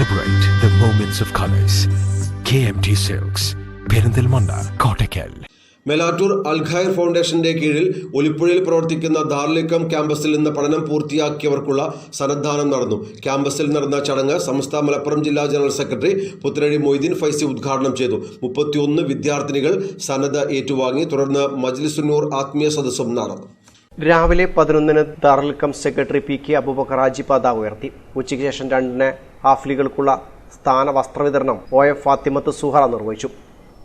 Celebrate the moments of colors. KMT silks Perinthalmanna Kottakkal Melattur Alkhair ഫൗണ്ടേഷന്റെ കീഴിൽ ഒലിപ്പുഴയിൽ പ്രവർത്തിക്കുന്ന ദാർലിക്കം ക്യാമ്പസിൽ നിന്ന് പഠനം പൂർത്തിയാക്കിയവർക്കുള്ള സന്നദ്ധാനം നടന്നു. ക്യാമ്പസിൽ നടന്ന ചടങ്ങ് സംസ്ഥാന മലപ്പുറം ജില്ലാ ജനറൽ സെക്രട്ടറി പുത്തനഴി മൊയ്തീൻ ഫൈസി ഉദ്ഘാടനം ചെയ്തു. മുപ്പത്തിയൊന്ന് വിദ്യാർത്ഥിനികൾ സന്നദ്ധ ഏറ്റുവാങ്ങി തുടർന്ന് മജ്ലിസുന്നൂർ ആത്മീയ സദസ്സും നടന്നു. രാവിലെ പതിനൊന്നിന് ദാറുൽക്കം secretary P K Aboobacker Haji പതാക ഉയർത്തി. ഉച്ചയ്ക്ക് ശേഷം രണ്ടിന് ഹാഫ്ലികൾക്കുള്ള സ്ഥാന വസ്ത്രവിതരണം ഒ എം ഫാത്തിമത്ത് സുഹറ നിർവഹിച്ചു.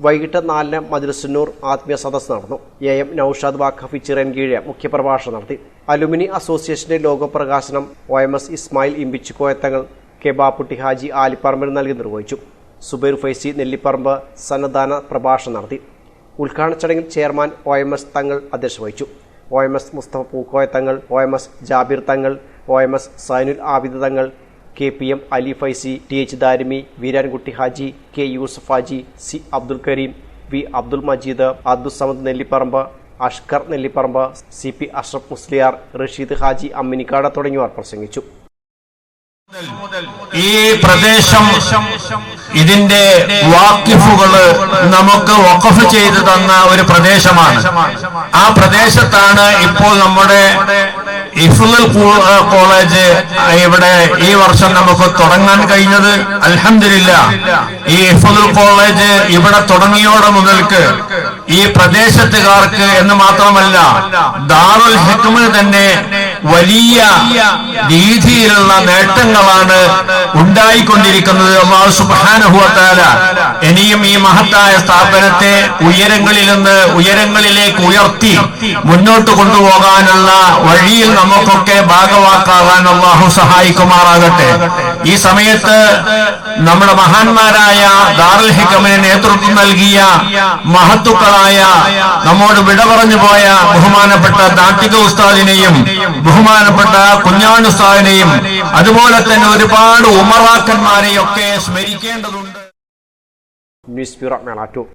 വൈകിട്ട് നാലിന് മജ്ലിസുന്നൂർ ആത്മീയ സദസ് നടന്നു. എ എം നൌഷാദ് വാഖഫി ചിറൻ കീഴ് മുഖ്യപ്രഭാഷണം നടത്തി. അലുമിനി അസോസിയേഷന്റെ ലോഗോ പ്രകാശനം O M S Ismail Imbichikoyathangal K Bapputty Haji Alipparambil നൽകി നിർവഹിച്ചു. സുബൈർ ഫൈസി നെല്ലിപ്പറമ്പ് സന്നദ്ധാന പ്രഭാഷണം നടത്തി. ഉദ്ഘാടന ചടങ്ങിൽ chairman O M S Thangal അധ്യക്ഷ വഹിച്ചു. O M S Musthafa Pookoya Thangal O M S Jabir Thangal O M S Zainul Abid Thangal K P M Ali Faizy T H Darimi Veerankutty Haji K Yusuf Haji C Abdul Kareem V Abdul Majeed Abdussamad Nellipparamba Ashkar Nellipparamba C P Ashraf Musliyar Rasheed Haji Amminikkad തുടങ്ങിയവർ പ്രസംഗിച്ചു. ഈ പ്രദേശം ഇതിന്റെ വാക്കിഫുകൾ നമുക്ക് വഖഫ് ചെയ്തു തന്ന ഒരു പ്രദേശമാണ്. ആ പ്രദേശത്താണ് ഇപ്പോൾ നമ്മുടെ ഇഫ്ലുൽ കോളേജ് ഇവിടെ ഈ വർഷം നമുക്ക് തുടങ്ങാൻ കഴിഞ്ഞത്. അൽഹമില്ല ഈ ഇഫ്ലുൽ കോളേജ് ഇവിടെ തുടങ്ങിയോടെ മുതൽക്ക് ഈ പ്രദേശത്തുകാർക്ക് എന്ന് മാത്രമല്ല ദാറുൽ ഹെക്മിന് തന്നെ വലിയ രീതിയിലുള്ള നേട്ടങ്ങളാണ് ഉണ്ടായിക്കൊണ്ടിരിക്കുന്നത്. അള്ളാഹു ഇനിയും ഈ മഹത്തായ സ്ഥാപനത്തെ ഉയരങ്ങളിൽ നിന്ന് ഉയരങ്ങളിലേക്ക് ഉയർത്തി മുന്നോട്ട് കൊണ്ടുപോകാനുള്ള വഴിയിൽ നമുക്കൊക്കെ ഭാഗവാക്കാകാൻ അള്ളാഹു സഹായിക്കുമാറാകട്ടെ. ഈ സമയത്ത് നമ്മുടെ മഹാന്മാരായ ദാറുൽ നേതൃത്വം നൽകിയ മഹത്തുക്കളായ നമ്മോട് വിട പറഞ്ഞു പോയ ബഹുമാനപ്പെട്ട നാട്ടിക ഉസ്താദിനെയും ബഹുമാനപ്പെട്ട കുഞ്ഞാൻ ഉസ്താദിനെയും അതുപോലെ തന്നെ ഒരുപാട് ഉമറാക്കന്മാരെയൊക്കെ സ്മരിക്കേണ്ടതുണ്ട്. News bureau മേളാറ്റൂർ